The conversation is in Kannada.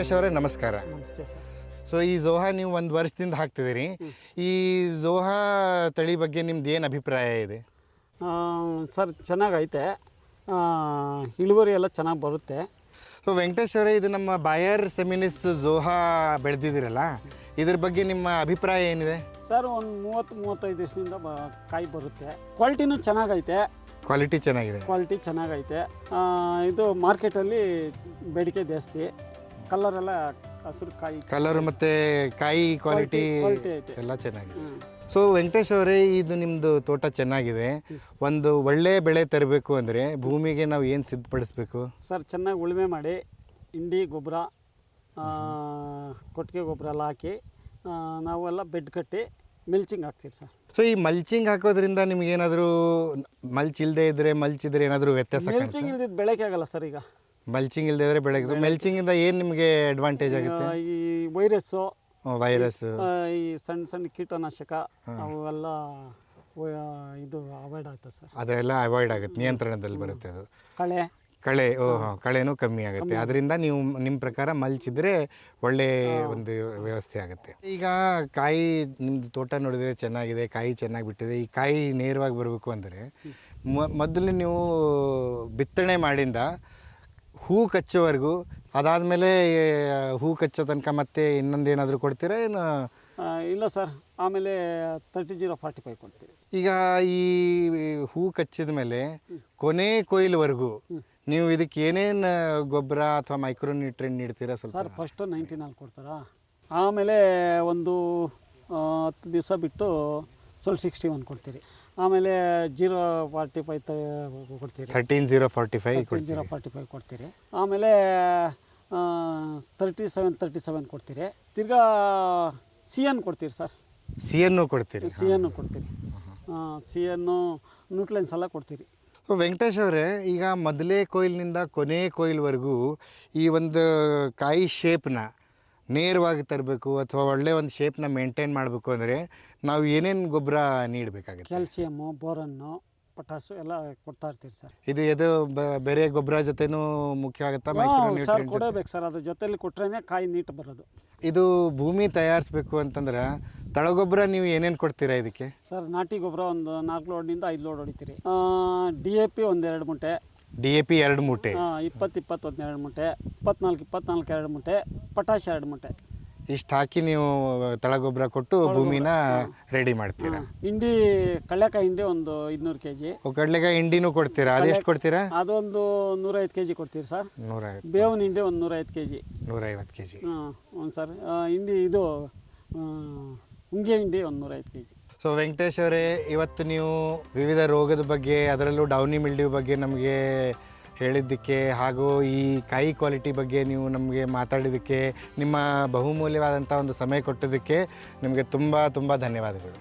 ವೆಂಕಟೇಶ್ ಅವರೇ ನಮಸ್ಕಾರ. ನಮಸ್ತೆ ಸರ್. ಸೊ ಈ ಝೋಹಾ ನೀವು ಒಂದು ವರ್ಷದಿಂದ ಹಾಕ್ತಿದ್ದೀರಿ. ಈ ಝೋಹಾ ತಳಿ ಬಗ್ಗೆ ನಿಮ್ದು ಏನು ಅಭಿಪ್ರಾಯ ಇದೆ? ಸರ್ ಚೆನ್ನಾಗೈತೆ. ಇಳುವರಿ ಎಲ್ಲ ಚೆನ್ನಾಗಿ ಬರುತ್ತೆ. ಸೊ ವೆಂಕಟೇಶ್ ಅವರೇ ಇದು ನಮ್ಮ ಬಾಯರ್ ಸೆಮಿನಿಸ್ ಝೋಹಾ ಬೆಳೆದಿದ್ದೀರಲ್ಲ ಇದ್ರ ಬಗ್ಗೆ ನಿಮ್ಮ ಅಭಿಪ್ರಾಯ ಏನಿದೆ? ಸರ್ ಒಂದು ಮೂವತ್ತು ಮೂವತ್ತೈದು ದಿವಸದಿಂದ ಬ ಕಾಯಿ ಬರುತ್ತೆ. ಕ್ವಾಲಿಟಿನೂ ಚೆನ್ನಾಗೈತೆ. ಕ್ವಾಲಿಟಿ ಚೆನ್ನಾಗಿದೆ. ಕ್ವಾಲಿಟಿ ಚೆನ್ನಾಗೈತೆ. ಇದು ಮಾರ್ಕೆಟಲ್ಲಿ ಬೇಡಿಕೆ ಜಾಸ್ತಿ. ಕಲರೆಲ್ಲ ಹಸಿರು ಕಾಯಿ ಕಲರ್ ಮತ್ತೆ ಕಾಯಿ ಕ್ವಾಲಿಟಿ ಕ್ವಾಲಿಟಿ ಐತೆ. ಎಲ್ಲ ಚೆನ್ನಾಗಿದೆ. ಸೊ ವೆಂಕಟೇಶ್ ಅವರೇ ಇದು ನಿಮ್ಮದು ತೋಟ ಚೆನ್ನಾಗಿದೆ. ಒಂದು ಒಳ್ಳೆ ಬೆಳೆ ತರಬೇಕು ಅಂದರೆ ಭೂಮಿಗೆ ನಾವು ಏನು ಸಿದ್ಧಪಡಿಸ್ಬೇಕು? ಸರ್ ಚೆನ್ನಾಗಿ ಉಳುಮೆ ಮಾಡಿ ಹಿಂಡಿ ಗೊಬ್ಬರ ಕೊಟ್ಟಿಗೆ ಗೊಬ್ಬರ ಎಲ್ಲ ಹಾಕಿ ಆ, ನಾವೆಲ್ಲ ಬೆಡ್ ಕಟ್ಟಿ ಮಿಲ್ಚಿಂಗ್ ಹಾಕ್ತೀವಿ ಸರ್. ಸೊ ಈ ಮಲ್ಚಿಂಗ್ ಹಾಕೋದ್ರಿಂದ ನಿಮ್ಗೆ ಏನಾದರೂ ಮಲ್ಚ್ ಇಲ್ಲದೆ ಇದ್ರೆ ಮಲ್ಚಿದ್ರೆ ಏನಾದರೂ ವ್ಯತ್ಯಾಸ ಮಿಲ್ಚಿಂಗ್ ಇಲ್ದಿದ್ದು ಬೆಳಕೆ ಆಗಲ್ಲ ಸರ್ ಈಗ. ಮಲ್ಚಿಂಗ್ ಇಲ್ಲದೆ ಇದ್ರೆ ಮಲ್ಚಿಂಗ್ ಮೆಲ್ಚಿಂಗ್ ಇಂದ ಏನು ನಿಮಗೆ ಅಡ್ವಾಂಟೇಜ್ ಆಗುತ್ತೆ? ಈ ವೈರಸ್ಸು ವೈರಸ್. ಈ ಸಣ್ಣ ಸಣ್ಣ ಕೀಟನಾಶಕ ಅವೆಲ್ಲ ಇದು ಅವಾಯ್ಡ್ ಆಗುತ್ತೆ ಸರ್. ಅದೆಲ್ಲ ಅವಾಯ್ಡ್ ಆಗುತ್ತೆ ನಿಯಂತ್ರಣದಲ್ಲಿ ಬರುತ್ತೆ ಅದು. ಕಳೆ. ಕಳೆ ಓ ಕಳೆನೂ ಕಮ್ಮಿ ಆಗುತ್ತೆ. ಅದರಿಂದ ನೀವು ನಿಮ್ಮ ಪ್ರಕಾರ ಮಲ್ಚಿದ್ರೆ ಒಳ್ಳೆ ಒಂದು ವ್ಯವಸ್ಥೆ ಆಗುತ್ತೆ. ಈಗ ಕಾಯಿ ನಿಮ್ದು ತೋಟ ನೋಡಿದ್ರೆ ಚೆನ್ನಾಗಿದೆ ಕಾಯಿ ಚೆನ್ನಾಗಿ ಬಿಟ್ಟಿದೆ. ಈ ಕಾಯಿ ನೇರವಾಗಿ ಬರಬೇಕು ಅಂದರೆ ಮೊದಲು ನೀವು ಬಿತ್ತನೆ ಮಾಡಿಂದ ಹೂ ಕಚ್ಚೋವರೆಗೂ ಅದಾದಮೇಲೆ ಹೂ ಕಚ್ಚೋ ತನಕ ಮತ್ತೆ ಇನ್ನೊಂದೇನಾದರೂ ಕೊಡ್ತೀರಾ ಏನು? ಆ, ಇಲ್ಲ ಸರ್. ಆಮೇಲೆ ತರ್ಟಿ ಜೀರೋ ಫಾರ್ಟಿ ಫೈವ್ ಕೊಡ್ತೀವಿ. ಈಗ ಈ ಹೂ ಕಚ್ಚಿದ ಮೇಲೆ ಕೊನೆ ಕೊಯ್ಲುವರೆಗೂ ನೀವು ಇದಕ್ಕೆ ಏನೇನು ಗೊಬ್ಬರ ಅಥವಾ ಮೈಕ್ರೋ ನ್ಯೂಟ್ರಿಯನ್ ನೀಡ್ತೀರಾ ಸ್ವಲ್ಪ? ಸರ್ ಫಸ್ಟು ನೈಂಟಿ ನಾಲ್ಕು ಕೊಡ್ತಾರಾ? ಆಮೇಲೆ ಒಂದು ಆ, ಹತ್ತು ದಿವಸ ಬಿಟ್ಟು ಸ್ವಲ್ಪ ಸಿಕ್ಸ್ಟಿ ಒನ್ ಕೊಡ್ತೀರಿ. ಆಮೇಲೆ ಜೀರೋ ಫಾರ್ಟಿ ಫೈವ್ ಕೊಡ್ತೀರಿ. Thirteen zero forty five zero forty five ಕೊಡ್ತೀರಿ. ಆಮೇಲೆ ತರ್ಟಿ ಸೆವೆನ್ ತರ್ಟಿ ಸೆವೆನ್ ಕೊಡ್ತೀರಿ. ತಿರ್ಗಾ ಸಿ ಎನ್ ಕೊಡ್ತೀರಿ ಸರ್. ಸಿ ಎನ್ನು ಕೊಡ್ತೀರಿ. ಸಿ ಎನ್ನು ಕೊಡ್ತೀರಿ. ಸಿ ಎನ್ನು ನ್ಯೂಟ್ಲೈನ್ಸ್ ಎಲ್ಲ ಕೊಡ್ತೀರಿ. ವೆಂಕಟೇಶ್ ಅವರೇ ಈಗ ಮೊದಲೇ ಕೊಯ್ಲಿನಿಂದ ಕೊನೆ ಕೊಯ್ಲ್ವರೆಗೂ ಈ ಒಂದು ಕಾಯಿ ಶೇಪ್ನ ನೇರವಾಗಿ ತರಬೇಕು ಅಥವಾ ಒಳ್ಳೆ ಒಂದು ಶೇಪ್ನ ಮೇಂಟೈನ್ ಮಾಡಬೇಕು ಅಂದರೆ ನಾವು ಏನೇನು ಗೊಬ್ಬರ ನೀಡಬೇಕಾಗುತ್ತೆ? ಕ್ಯಾಲ್ಸಿಯಮ್ಮು ಬೋರನ್ನು ಪೊಟಾಸು ಎಲ್ಲ ಕೊಡ್ತಾ ಇರ್ತೀರಿ ಸರ್ ಇದು ಎದು ಬೇರೆ ಗೊಬ್ಬರ ಜೊತೆನೂ ಮುಖ್ಯ ಆಗುತ್ತಾ ಸರ್ ಕೊಡಬೇಕು ಸರ್ ಅದ್ರ ಜೊತೆಲಿ ಕೊಟ್ರೇನೆ ಕಾಯಿ ನೀಟ್ ಬರೋದು. ಇದು ಭೂಮಿ ತಯಾರಿಸ್ಬೇಕು ಅಂತಂದ್ರೆ ತಳಗೊಬ್ಬರ ನೀವು ಏನೇನು ಕೊಡ್ತೀರಾ ಇದಕ್ಕೆ? ಸರ್ ನಾಟಿ ಗೊಬ್ಬರ ಒಂದು ನಾಲ್ಕು ಲೋಡ್ನಿಂದ ಐದು ಲೋಡ್ ಹೊಡಿತೀರಿ. ಡಿ ಎ ಪಿ ಒಂದೆರಡು ಮೂಟೆ ಡಿ ಎ ಪಿ ಎರಡು ಮೂಟೆ. ಇಪ್ಪತ್ತು ಇಪ್ಪತ್ತೊಂದು ಎರಡು ಮೂಟೆ ಇಪ್ಪತ್ನಾಲ್ಕು ಇಪ್ಪತ್ನಾಲ್ಕು ಎರಡು ಮೂಟೆ ಪಟಾಶ್ ಎರಡು ಮೂಟೆ. ಇಷ್ಟು ಹಾಕಿ ನೀವು ತಳಗೊಬ್ಬರ ಕೊಟ್ಟು ಭೂಮಿನ ರೆಡಿ ಮಾಡ್ತೀರಾ? ಹಿಂಡಿ ಕಡಲೆಕಾಯಿ ಹಿಂಡಿ ಒಂದು ಇನ್ನೂರು ಕೆ ಜಿ. ಕಡಲೆಕಾಯಿ ಹಿಂಡಿನೂ ಕೊಡ್ತೀರಾ? ಅದೆಷ್ಟು ಕೊಡ್ತೀರಾ? ಅದೊಂದು ನೂರೈವತ್ತು ಕೆ ಜಿ ಕೊಡ್ತೀರಿ ಸರ್. ನೂರೈವತ್ತು. ಬೇವಿನ ಹಿಂಡಿ ಒಂದು ನೂರೈವತ್ತು ಕೆ ಜಿ. ನೂರೈವತ್ತು ಕೆ ಜಿ. ಹಾಂ ಒಂದು ಸರ್ ಹಿಂಡಿ ಇದು ಉಂಗೆ ಹುಂಗೆ ಹಿಂಡಿ ಒಂದು ನೂರೈವತ್ತು ಕೆ ಜಿ. ಸೊ ವೆಂಕಟೇಶ್ ಅವರೇ, ಇವತ್ತು ನೀವು ವಿವಿಧ ರೋಗದ ಬಗ್ಗೆ, ಅದರಲ್ಲೂ ಡೌನಿ ಮಿಲ್ಡ್ಯೂ ಬಗ್ಗೆ ನಮಗೆ ಹೇಳಿದ್ದಕ್ಕೆ, ಹಾಗೂ ಈ ಕಾಯಿ ಕ್ವಾಲಿಟಿ ಬಗ್ಗೆ ನೀವು ನಮಗೆ ಮಾತಾಡಿದ್ದಕ್ಕೆ, ನಿಮ್ಮ ಬಹುಮೂಲ್ಯವಾದಂಥ ಒಂದು ಸಮಯ ಕೊಟ್ಟಿದ್ದಕ್ಕೆ ನಿಮಗೆ ತುಂಬ ತುಂಬ ಧನ್ಯವಾದಗಳು.